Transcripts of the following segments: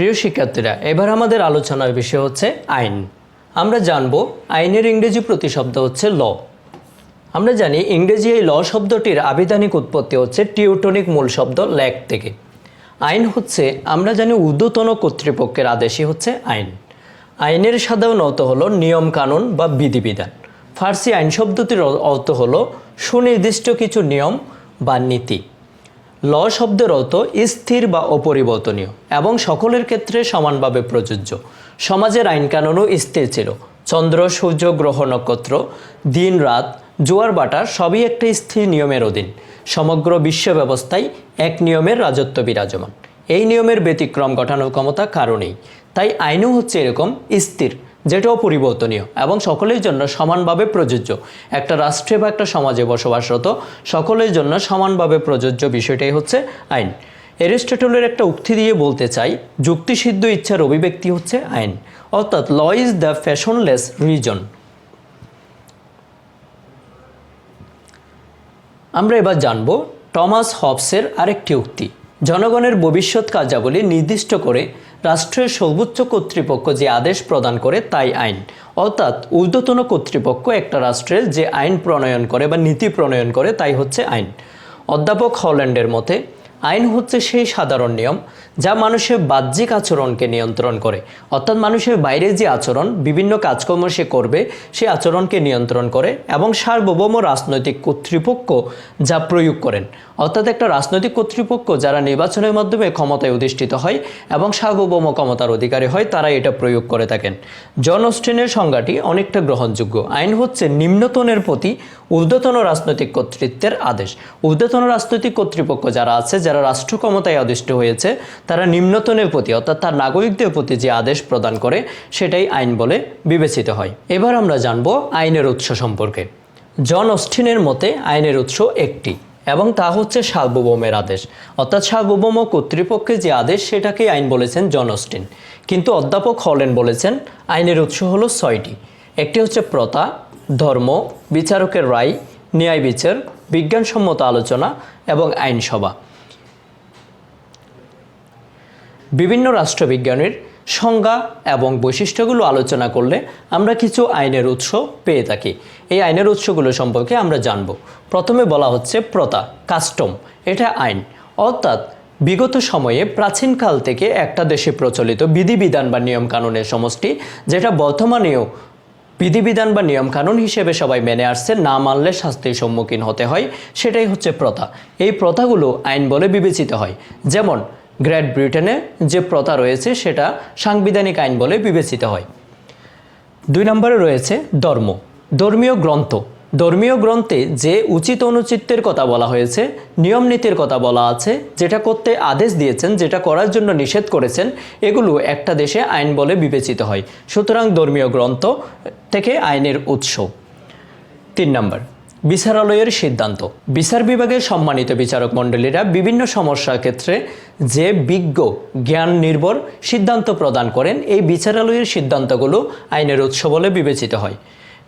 প্রিয় শিক্ষার্থীরা, এবার আমাদের আলোচনার বিষয় হচ্ছে আইন। আমরা জানব আইনের ইংরেজি প্রতিশব্দ হচ্ছে ল। আমরা জানি ইংরেজি এই ল শব্দটির আবিধানিক উৎপত্তি হচ্ছে টিউটনিক মূল শব্দ ল্যাক থেকে। আইন হচ্ছে, আমরা জানি ঊর্ধ্বতন কর্তৃপক্ষের আদেশই হচ্ছে আইন। আইনের সাধারণ অর্থ হলো নিয়ম কানুন বা বিধিবিধান। ফার্সি আইন শব্দটির অর্থ হলো সুনির্দিষ্ট কিছু নিয়ম বা নীতি। ল শব্দের অর্থ স্থির বা অপরিবর্তনীয় এবং সকলের ক্ষেত্রে সমানভাবে প্রযোজ্য। সমাজের আইনকানুনও স্থির ছিল। চন্দ্র, সূর্য, গ্রহ, নক্ষত্র, দিন, রাত, জোয়ার বাটা সবই একটা স্থির নিয়মের অধীন। সমগ্র বিশ্ব ব্যবস্থায় এক নিয়মের রাজত্ব বিরাজমান। এই নিয়মের ব্যতিক্রম ঘটানোর ক্ষমতা কারণেই তাই আইনও হচ্ছে এরকম স্থির। যেটা অপরিবর্তনীয় এবং সকলের জন্য সমানভাবে প্রযোজ্য। একটা রাষ্ট্রে বা একটা সমাজে বসবাসরত সকলের জন্য সমানভাবে প্রযোজ্য বিষয়টাই হচ্ছে আইন। এরিস্টটলের একটা উক্তি দিয়ে বলতে চাই, যুক্তিসিদ্ধ ইচ্ছার অভিব্যক্তি হচ্ছে আইন। অর্থাৎ law is the fashionless reason. আমরা এবার জানব টমাস হবসের আরেকটি উক্তি। জনগণের ভবিষ্যৎ কার্যাবলী নির্দিষ্ট করে রাষ্ট্রের সর্বোচ্চ কর্তৃপক্ষ যে আদেশ প্রদান করে তাই আইন। অর্থাৎ ঊর্ধ্বতন কর্তৃপক্ষ একটা রাষ্ট্রের যে আইন প্রণয়ন করে বা নীতি প্রণয়ন করে তাই হচ্ছে আইন। অধ্যাপক হল্যান্ডের মতে আইন হচ্ছে সেই সাধারণ নিয়ম যা মানুষের বাহ্যিক আচরণকে নিয়ন্ত্রণ করে। অর্থাৎ মানুষের বাইরে যে আচরণ, বিভিন্ন কাজকর্ম সে করবে সেই আচরণকে নিয়ন্ত্রণ করে এবং সার্বভৌম রাজনৈতিক কর্তৃপক্ষ যা প্রয়োগ করেন। অর্থাৎ একটা রাজনৈতিক কর্তৃপক্ষ যারা নির্বাচনের মাধ্যমে ক্ষমতায় অধিষ্ঠিত হয় এবং সার্বভৌম ক্ষমতার অধিকারী হয় তারা এটা প্রয়োগ করে থাকেন। জন অস্টিনের সংজ্ঞাটি অনেকটা গ্রহণযোগ্য। আইন হচ্ছে নিম্নতনের প্রতি ঊর্ধ্বতন রাজনৈতিক কর্তৃত্বের আদেশ। ঊর্ধ্বতন রাজনৈতিক কর্তৃপক্ষ যারা আছে যারা রাষ্ট্র ক্ষমতায় অধিষ্ঠ হয়েছে, তারা নিম্নতনের প্রতি, অর্থাৎ তার নাগরিকদের প্রতি যে আদেশ প্রদান করে, সেটাই আইন বলে বিবেচিত হয়। এবার আমরা জানব আইনের উৎস সম্পর্কে। জন অস্টিনের মতে, আইনের উৎস একটি, এবং তা হচ্ছে সার্বভৌমের আদেশ। অর্থাৎ সার্বভৌম কর্তৃপক্ষের যে আদেশ, সেটাকেই আইন বলেছেন জন অস্টিন কিন্তু অধ্যাপক হলেন বলেছেন, আইনের উৎস হলো ছয়টি। একটি হচ্ছে প্রথা, ধর্ম, বিচারকের রায়, ন্যায় বিচার, বিজ্ঞানসম্মত আলোচনা এবং আইনসভা। বিভিন্ন রাষ্ট্রবিজ্ঞানের সংজ্ঞা এবং বৈশিষ্ট্যগুলো আলোচনা করলে আমরা কিছু আইনের উৎস পেয়ে থাকি। এই আইনের উৎসগুলো সম্পর্কে আমরা জানব। প্রথমে বলা হচ্ছে প্রথা, কাস্টম। এটা আইন। অর্থাৎ বিগত সময়ে প্রাচীনকাল থেকে একটা দেশে প্রচলিত বিধিবিধান বা নিয়মকানুনের সমষ্টি, যেটা বর্তমানেও বিধিবিধান বা নিয়মকানুন হিসেবে সবাই মেনে আসছে, না মানলে শাস্তির সম্মুখীন হতে হয়, সেটাই হচ্ছে প্রথা। এই প্রথাগুলো আইন বলে বিবেচিত হয়। যেমন গ্রেট ব্রিটেনে যে প্রথা রয়েছে সেটা সাংবিধানিক আইন বলে বিবেচিত হয়। দুই নম্বরে রয়েছে ধর্ম, ধর্মীয় গ্রন্থ। ধর্মীয় গ্রন্থে যে উচিত অনুচিতের কথা বলা হয়েছে, নিয়ম নীতির কথা বলা আছে, যেটা করতে আদেশ দিয়েছেন, যেটা করার জন্য নিষেধ করেছেন, এগুলো একটা দেশে আইন বলে বিবেচিত হয়। সুতরাং ধর্মীয় গ্রন্থ থেকে আইনের উৎস। তিন নম্বর বিচারালয়ের সিদ্ধান্ত। বিচার বিভাগের সম্মানিত বিচারক মণ্ডলীরা বিভিন্ন সমস্যার ক্ষেত্রে যে বিজ্ঞ, জ্ঞান নির্ভর সিদ্ধান্ত প্রদান করেন, এই বিচারালয়ের সিদ্ধান্তগুলো আইনের উৎস বলে বিবেচিত হয়।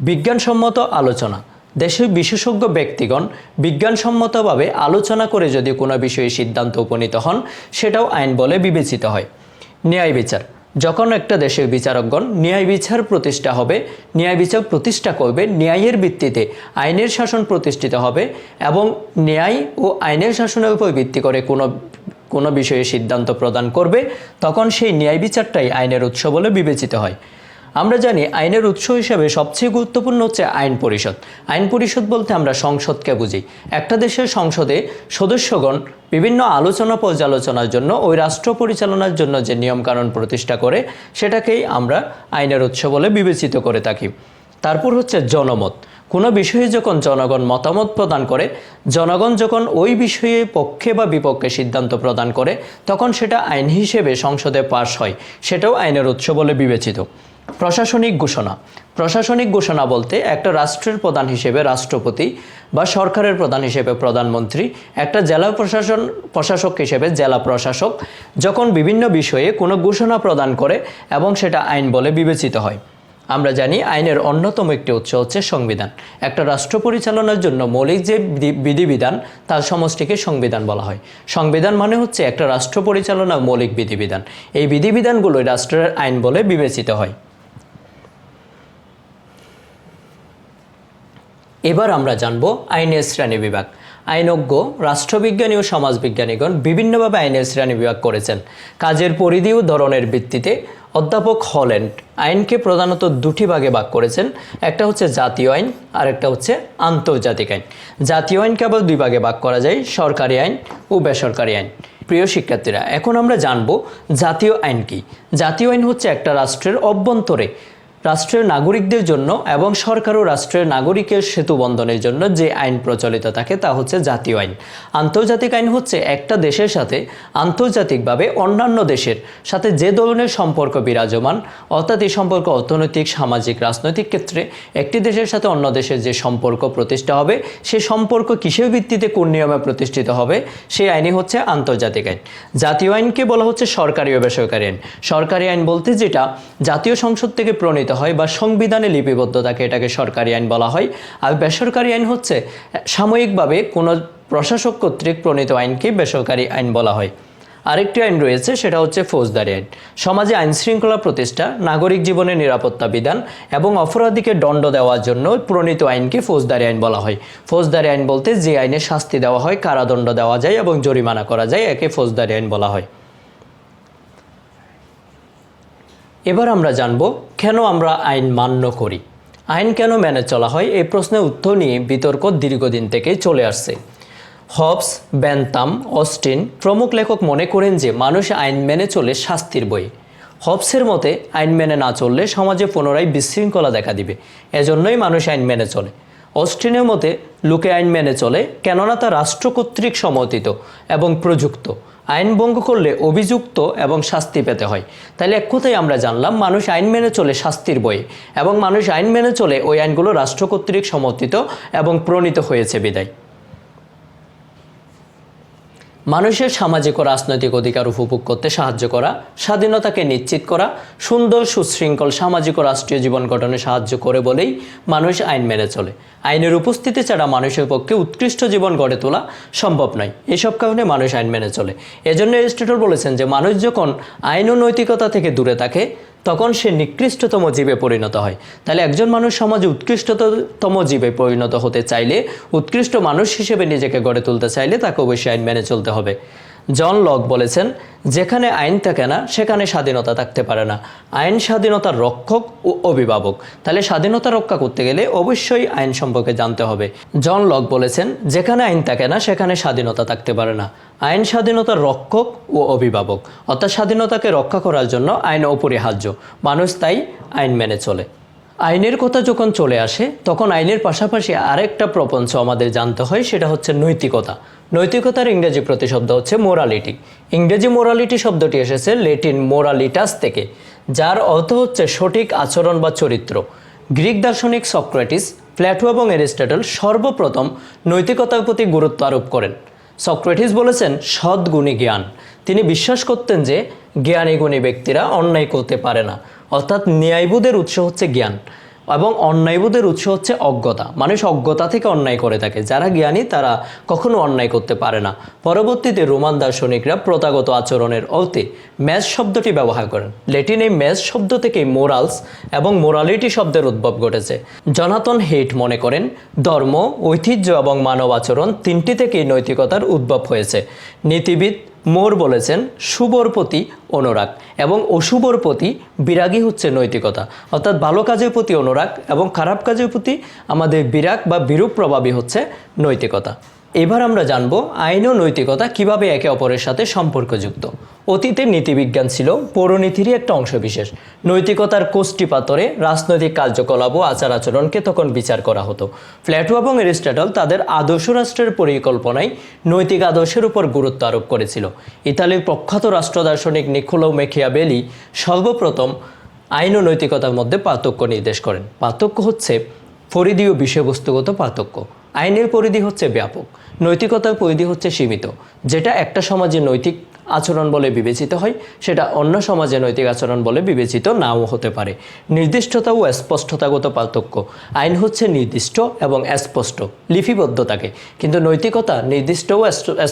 বিজ্ঞানসম্মত আলোচনা। দেশের বিশেষজ্ঞ ব্যক্তিগণ বিজ্ঞানসম্মতভাবে আলোচনা করে যদি কোনো বিষয়ে সিদ্ধান্ত উপনীত হন, সেটাও আইন বলে বিবেচিত হয়। ন্যায় বিচার। যখন একটা দেশের বিচারকগণ ন্যায় বিচার প্রতিষ্ঠা হবে, ন্যায় বিচার প্রতিষ্ঠা করবে ন্যায়ের ভিত্তিতে, আইনের শাসন প্রতিষ্ঠিত হবে এবং ন্যায় ও আইনের শাসনের উপর ভিত্তি করে কোনো কোনো বিষয়ে সিদ্ধান্ত প্রদান করবে, তখন সেই ন্যায় বিচারটাই আইনের উৎস বলে বিবেচিত হয়। আমরা জানি আইনের উৎস হিসেবে সবচেয়ে গুরুত্বপূর্ণ হচ্ছে আইন পরিষদ। আইন পরিষদ বলতে আমরা সংসদকে বুঝি। একটা দেশের সংসদে সদস্যগণ বিভিন্ন আলোচনা পর্যালোচনার জন্য ওই রাষ্ট্র পরিচালনার জন্য যে নিয়মকানুন প্রতিষ্ঠা করে, সেটাকেই আমরা আইনের উৎস বলে বিবেচিত করে থাকি। তারপর হচ্ছে জনমত। কোনো বিষয়ে যখন জনগণ মতামত প্রদান করে, জনগণ যখন ওই বিষয়ে পক্ষে বা বিপক্ষে সিদ্ধান্ত প্রদান করে, তখন সেটা আইন হিসেবে সংসদে পাশ হয়। সেটাও আইনের উৎস বলে বিবেচিত। প্রশাসনিক ঘোষণা। প্রশাসনিক ঘোষণা বলতে একটা রাষ্ট্রের প্রধান হিসেবে রাষ্ট্রপতি বা সরকারের প্রধান হিসেবে প্রধানমন্ত্রী, একটা জেলা প্রশাসন, প্রশাসক হিসেবে জেলা প্রশাসক যখন বিভিন্ন বিষয়ে কোনো ঘোষণা প্রদান করে এবং সেটা আইন বলে বিবেচিত হয়। আমরা জানি আইনের অন্যতম একটি উৎস হচ্ছে সংবিধান। একটা রাষ্ট্র পরিচালনার জন্য মৌলিক যে বিধি- বিধিবিধান তার সমষ্টিকে সংবিধান বলা হয়। সংবিধান মানে হচ্ছে একটা রাষ্ট্র পরিচালনার মৌলিক বিধিবিধান। এই বিধিবিধানগুলোই রাষ্ট্রের আইন বলে বিবেচিত হয়। এবার আমরা জানব আইনের শ্রেণি বিভাগ। আইনজ্ঞ, রাষ্ট্রবিজ্ঞানী ও সমাজবিজ্ঞানীগণ বিভিন্নভাবে আইনের শ্রেণি বিভাগ করেছেন। কাজের পরিধি ও ধরনের ভিত্তিতে অধ্যাপক হল্যান্ড আইনকে প্রধানত দুটি ভাগে ভাগ করেছেন। একটা হচ্ছে জাতীয় আইন আর একটা হচ্ছে আন্তর্জাতিক আইন। জাতীয় আইন কেবল দুই ভাগে ভাগ করা যায়, সরকারি আইন ও বেসরকারি আইন। প্রিয় শিক্ষার্থীরা, এখন আমরা জানব জাতীয় আইন কি? জাতীয় আইন হচ্ছে একটা রাষ্ট্রের অভ্যন্তরে রাষ্ট্রের নাগরিকদের জন্য এবং সরকার ও রাষ্ট্রের নাগরিকের সেতু বন্ধনের জন্য যে আইন প্রচলিত থাকে তা হচ্ছে জাতীয় আইন। আন্তর্জাতিক আইন হচ্ছে একটা দেশের সাথে আন্তর্জাতিকভাবে অন্যান্য দেশের সাথে যে ধরনের সম্পর্ক বিরাজমান, অর্থাৎ এই সম্পর্ক অর্থনৈতিক, সামাজিক, রাজনৈতিক ক্ষেত্রে একটি দেশের সাথে অন্য দেশের যে সম্পর্ক প্রতিষ্ঠা হবে, সে সম্পর্ক কিসের ভিত্তিতে কোন নিয়মে প্রতিষ্ঠিত হবে সেই আইনই হচ্ছে আন্তর্জাতিক আইন। জাতীয় আইনকে বলা হচ্ছে সরকারি ও বেসরকারি আইন। সরকারি আইন বলতে যেটা জাতীয় সংসদ থেকে প্রণীত হয় বা সংবিধানে লিপিবদ্ধ থাকে এটাকে সরকারি আইন বলা হয়। আর বেসরকারি আইন হচ্ছে, সাময়িকভাবে কোনো প্রশাসক কর্তৃক প্রণীত আইনকে বেসরকারি আইন বলা হয়। আরেকটি আইন রয়েছে, সেটা হচ্ছে ফৌজদারি আইন। সমাজে আইন শৃঙ্খলা প্রতিষ্ঠা, নাগরিক জীবনের নিরাপত্তা বিধান এবং অপরাধীকে দণ্ড দেওয়ার জন্য প্রণীত আইনকে ফৌজদারি আইন বলা হয়। ফৌজদারি আইন বলতে যে আইনে শাস্তি দেওয়া হয়, কারাদণ্ড দেওয়া যায় এবং জরিমানা করা যায়, একে ফৌজদারি আইন বলা হয়। এবার আমরা জানব কেন আমরা আইন মান্য করি। আইন কেন মেনে চলা হয় এই প্রশ্নের উত্তর নিয়ে বিতর্ক দীর্ঘদিন থেকেই চলে আসছে। হবস ব্যান্তাম অস্টিন প্রমুখ লেখক মনে করেন যে মানুষ আইন মেনে চলে শাস্তির বই। হবসের মতে, আইন মেনে না চললে সমাজে পুনরায় বিশৃঙ্খলা দেখা দিবে। এজন্যই মানুষ আইন মেনে চলে। অস্টিনের মতে, লোকে আইন মেনে চলে কেননা তা রাষ্ট্র কর্তৃক সমর্থিত এবং প্রযুক্ত। আইন ভঙ্গ করলে অভিযুক্ত এবং শাস্তি পেতে হয়। তাহলে এক কথাই আমরা জানলাম, মানুষ আইন মেনে চলে শাস্তির বয়ে এবং মানুষ আইন মেনে চলে ওই আইনগুলো রাষ্ট্র কর্তৃক সমর্থিত এবং প্রণীত হয়েছে বিদায়। মানুষের সামাজিক ও রাজনৈতিক অধিকার উপভোগ করতে সাহায্য করা, স্বাধীনতাকে নিশ্চিত করা, সুন্দর সুশৃঙ্খল সামাজিক ও রাষ্ট্রীয় জীবন গঠনে সাহায্য করে বলেই মানুষ আইন মেনে চলে। আইনের উপস্থিতি ছাড়া মানুষের পক্ষে উৎকৃষ্ট জীবন গড়ে তোলা সম্ভব নয়। এসব কারণে মানুষ আইন মেনে চলে। এজন্য এরিস্টটল বলেছেন যে, মানুষ যখন আইন ও নৈতিকতা থেকে দূরে থাকে তখন সে নিকৃষ্টতম জীবে পরিণত হয়। তাহলে একজন মানুষ সমাজে উৎকৃষ্টতম জীবে পরিণত হতে চাইলে, উৎকৃষ্ট মানুষ হিসেবে নিজেকে গড়ে তুলতে চাইলে তাকে অবশ্যই আইন মেনে চলতে হবে। জন লক বলেছেন, যেখানে আইন থাকে না, সেখানে স্বাধীনতা থাকতে পারে না। আইন স্বাধীনতার রক্ষক ও অভিভাবক। তাহলে স্বাধীনতা রক্ষা করতে গেলে অবশ্যই আইন সম্পর্কে জানতে হবে। জন লক বলেছেন, যেখানে আইন থাকে না, সেখানে স্বাধীনতা থাকতে পারে না। আইন স্বাধীনতার রক্ষক ও অভিভাবক। অর্থাৎ স্বাধীনতাকে রক্ষা করার জন্য আইন অপরিহার্য। মানুষ তাই আইন মেনে চলে। আইনের কথা যখন চলে আসে, তখন আইনের পাশাপাশি আরেকটা প্রপঞ্চ আমাদের জানতে হয়, সেটা হচ্ছে নৈতিকতা। নৈতিকতার ইংরেজি প্রতিশব্দ হচ্ছে মোরালিটি ইংরেজি মোরালিটি শব্দটি এসেছে লেটিন মোরালিটাস থেকে, যার অর্থ হচ্ছে সঠিক আচরণ বা চরিত্র। গ্রিক দার্শনিক সক্রেটিস প্ল্যাটো এবং এরিস্টটল সর্বপ্রথম নৈতিকতার প্রতি গুরুত্ব আরোপ করেন। সক্রেটিস বলেছেন, সদ্গুণী জ্ঞান। তিনি বিশ্বাস করতেন যে জ্ঞানী গুণী ব্যক্তিরা অন্যায় করতে পারে না। অর্থাৎ ন্যায়বোধের উৎস হচ্ছে জ্ঞান এবং অন্যায়বোধের উৎস হচ্ছে অজ্ঞতা। মানুষ অজ্ঞতা থেকে অন্যায় করে থাকে। যারা জ্ঞানী, তারা কখনো অন্যায় করতে পারে না। পরবর্তীতে রোমান দার্শনিকরা প্রথাগত আচরণের অর্থে ম্যাচ শব্দটি ব্যবহার করেন। লেটিন এই ম্যাচ শব্দ থেকে মোরালস এবং মোরালিটি শব্দের উদ্ভব ঘটেছে। জনাতন হেট মনে করেন, ধর্ম, ঐতিহ্য এবং মানব আচরণ তিনটি থেকেই নৈতিকতার উদ্ভব হয়েছে। নীতিবিদ মোর বলেছেন শুভর প্রতি অনুরাগ এবং অশুভর প্রতি বিরাগই হচ্ছে নৈতিকতা। অর্থাৎ ভালো কাজের প্রতি অনুরাগ এবং খারাপ কাজের প্রতি আমাদের বিরাগ বা বিরূপ প্রভাবই হচ্ছে নৈতিকতা। এবার আমরা জানব আইন ও নৈতিকতা কীভাবে একে অপরের সাথে সম্পর্কযুক্ত। অতীতে নীতিবিজ্ঞান ছিল পৌরনীতিরই একটা অংশবিশেষ। নৈতিকতার কোষ্টি পাতরে রাজনৈতিক কার্যকলাপ ও আচার আচরণকে তখন বিচার করা হতো। প্ল্যাটো এবং এরিস্টটল তাদের আদর্শ রাষ্ট্রের পরিকল্পনায় নৈতিক আদর্শের উপর গুরুত্ব আরোপ করেছিল। ইতালির প্রখ্যাত রাষ্ট্র দার্শনিক নিকোলো মেখিয়াবেলি সর্বপ্রথম আইন ও নৈতিকতার মধ্যে পার্থক্য নির্দেশ করেন। পার্থক্য হচ্ছে পরিধি ও বিষয়বস্তুগত পার্থক্য। আইনের পরিধি হচ্ছে ব্যাপক, নৈতিকতার পরিধি হচ্ছে সীমিত, যেটা একটা সমাজে নৈতিক আচরণ বলে বিবেচিত হয়, সেটা অন্য সমাজে নৈতিক আচরণ বলে বিবেচিত নাও হতে পারে। নির্দিষ্টতা ও স্পষ্টতাগত পার্থক্য। আইন হচ্ছে নির্দিষ্ট এবং স্পষ্ট, লিপিবদ্ধ থাকে কিন্তু নৈতিকতা নির্দিষ্ট ও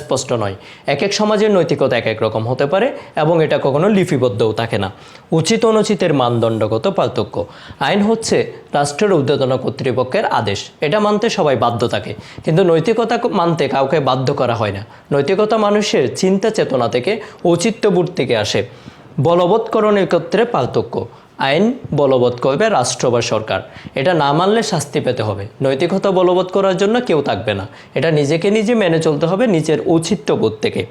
স্পষ্ট নয়। এক এক সমাজের নৈতিকতা এক এক রকম হতে পারে এবং এটা কখনো লিপিবদ্ধও থাকে না। উচিত অনুচিতের মানদণ্ডগত পার্থক্য। আইন হচ্ছে রাষ্ট্রের ঊর্ধ্বতন কর্তৃপক্ষের আদেশ। এটা মানতে সবাই বাধ্য থাকে কিন্তু নৈতিকতা মানতে কাউকে বাধ্য করা হয় না। নৈতিকতা মানুষের চিন্তা চেতনা থেকে ঔচিত্যবোধ থেকে আসে। বলবৎকরণের ক্ষেত্রে পার্থক্য। আইন বলবৎ করবে রাষ্ট্র বা সরকার। এটা না মানলে শাস্তি পেতে হবে। নৈতিকতা বলবৎ করার জন্য কেউ থাকবে না। এটা নিজেকে নিজে মেনে চলতে হবে নিজের ঔচিত্যবোধ থেকে।